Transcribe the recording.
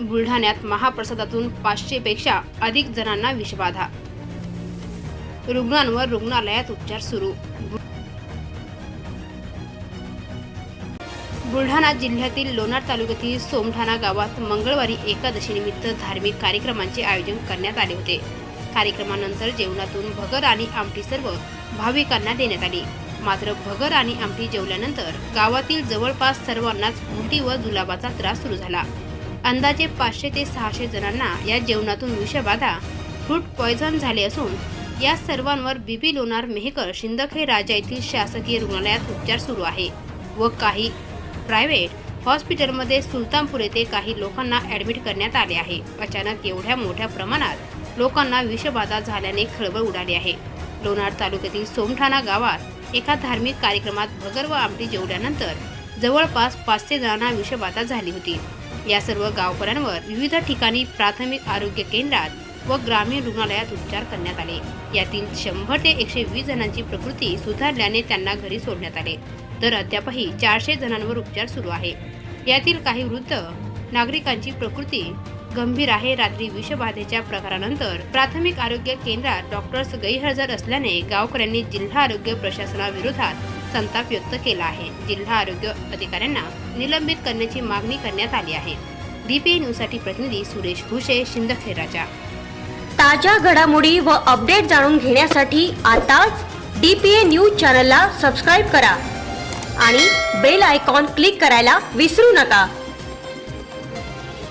बुलढाण्यात महाप्रसादातून पाचशेपेक्षा अधिक जणांना विषबाधा. रुग्णांवर रुग्णालयात उपचार सुरू. बुलढाणा जिल्ह्यातील लोणार तालुक्यातील सोमठाणा गावात मंगळवारी एकादशीनिमित्त धार्मिक कार्यक्रमांचे आयोजन करण्यात आले होते. कार्यक्रमानंतर जेवणातून भगर आणि आमटी सर्व भाविकांना देण्यात आली. मात्र भगर आणि आमटी जेवल्यानंतर गावातील जवळपास सर्वांनाच उलटी व जुलाबाचा त्रास सुरू झाला. अंदाजे पाचशे ते सहाशे जणांना या जेवणातून विषबाधा फ्रूट पॉयझन झाले असून या सर्वांवर बीबी लोणार मेहकर शिंदखे राजा येथील शासकीय रुग्णालयात उपचार सुरू आहे व काही प्रायव्हेट हॉस्पिटलमध्ये सुलतानपूर येथे काही लोकांना ॲडमिट करण्यात आले आहे. अचानक एवढ्या मोठ्या प्रमाणात लोकांना विषबाधा झाल्याने खळबळ उडाली आहे. लोणार तालुक्यातील सोमठाणा गावात एका धार्मिक कार्यक्रमात भगर व आमटी जेवल्यानंतर जवळपास पाचशे जणांना विषबाधा झाली होती. या सर्व गावकऱ्यांवर विविध ठिकाणी प्राथमिक आरोग्य केंद्रात व ग्रामीण रुग्णालयात उपचार करण्यात आले. यातील शंभर ते एकशे वीस जणांची प्रकृती सुधारल्याने त्यांना घरी सोडण्यात आले. तर अद्यापही चारशे जणांवर उपचार सुरू आहे. यातील काही वृद्ध नागरिकांची प्रकृती गंभीर आहे. रात्री विषबाधेच्या प्रकारानंतर प्राथमिक आरोग्य केंद्रात डॉक्टर्स गैरहजर असल्याने गावकऱ्यांनी जिल्हा आरोग्य प्रशासनाविरोधात संताप व्यक्त केला आहे. जिल्हा आरोग्य अधिकाऱ्यांना निलंबित करण्याची मागणी करण्यात आली आहे. डीपीए न्यूजसाठी प्रतिनिधी सुरेश भुसे शिंदखेराजा ताज्या घडामोडी व अपडेट जाणून घेण्यासाठी आताच डी पी ए न्यूज चॅनलला सबस्क्राईब करा आणि बेल आयकॉन क्लिक करायला विसरू नका.